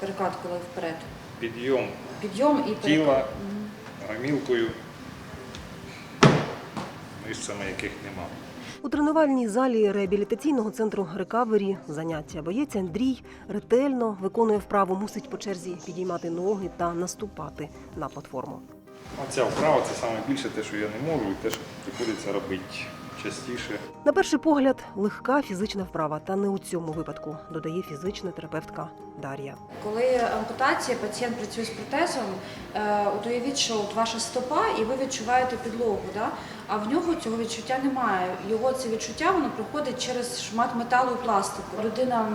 Перекат, коли вперед. Підйом Підйом і перекат. тіла гамілкою, мишцями яких нема. У тренувальній залі реабілітаційного центру рекавері заняття боєць Андрій ретельно виконує вправу, мусить по черзі підіймати ноги та наступати на платформу. Оця вправа це саме більше те, що я не можу, і те, що приходиться робити частіше. На перший погляд, легка фізична вправа, та не у цьому випадку, додає фізична терапевтка Дар'я. Коли ампутація, пацієнт працює з протезом, е, от уявіть, що от ваша стопа, і ви відчуваєте підлогу, да? а в нього цього відчуття немає. Його це відчуття воно проходить через шмат металу і пластику. Людина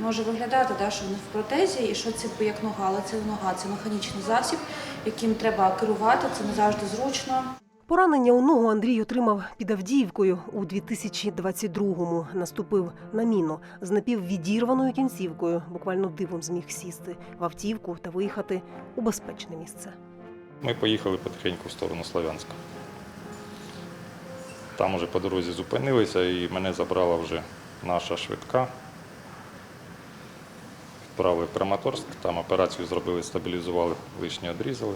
може виглядати, да, що вона в протезі, і що це як нога, але це нога, це механічний засіб, яким треба керувати, це не завжди зручно. Поранення у ногу Андрій отримав під Авдіївкою у 2022-му. Наступив на міну з напіввідірваною кінцівкою. Буквально дивом зміг сісти в автівку та виїхати у безпечне місце. Ми поїхали потихеньку в сторону Слов'янська. Там уже по дорозі зупинилися і мене забрала вже наша швидка. Відправили в Краматорськ, там операцію зробили, стабілізували, лишнє відрізали.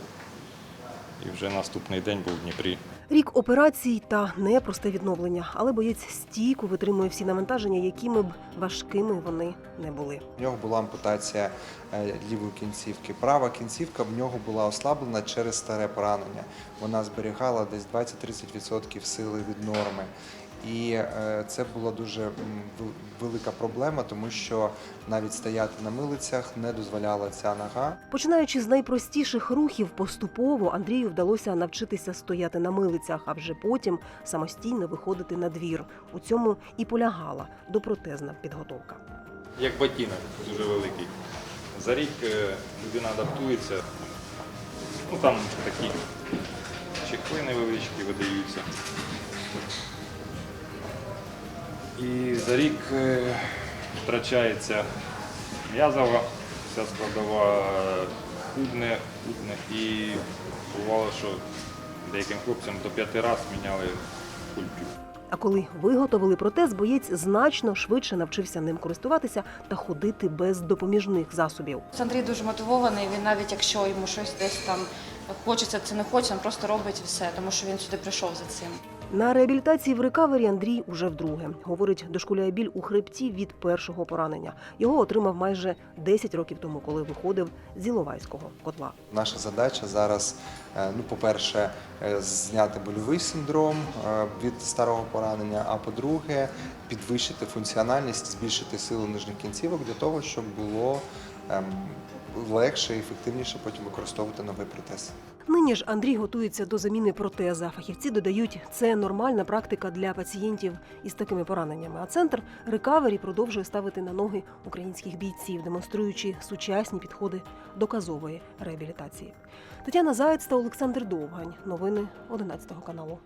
І вже наступний день був в Дніпрі. Рік операцій та непросте відновлення, але боєць стійко витримує всі навантаження, якими б важкими вони не були. В нього була ампутація е, лівої кінцівки. Права кінцівка в нього була ослаблена через старе поранення. Вона зберігала десь 20-30% сили від норми. І е, це була дуже велика проблема, тому що навіть стояти на милицях не дозволяла ця нога. Починаючи з найпростіших рухів, поступово Андрію вдалося навчитися стояти на милицях, а вже потім самостійно виходити на двір. У цьому і полягала допротезна підготовка. Як ботинок дуже великий. За рік е, людина адаптується. Ну там такі чехли невеличкі видаються. І за рік е, втрачається м'язова, вся складова худне, худне. І бувало, що деяким хлопцям до п'яти разів міняли культю. А коли виготовили протез, боєць значно швидше навчився ним користуватися та ходити без допоміжних засобів. Андрій дуже мотивований. Він навіть якщо йому щось десь там хочеться, це не хоче, він просто робить все, тому що він сюди прийшов за цим. На реабілітації в рекавері Андрій уже вдруге. Говорить, дошкуляє біль у хребті від першого поранення. Його отримав майже 10 років тому, коли виходив з Іловайського котла. Наша задача зараз, е, ну, по-перше, е, зняти больовий синдром е, від старого поранення, а по-друге, підвищити функціональність, збільшити силу нижніх кінцівок для того, щоб було ем, легше і ефективніше потім використовувати новий протез. Нині ж Андрій готується до заміни протеза. Фахівці додають, це нормальна практика для пацієнтів із такими пораненнями. А центр рекавері продовжує ставити на ноги українських бійців, демонструючи сучасні підходи доказової реабілітації. Тетяна Заєць та Олександр Довгань. Новини 11 каналу.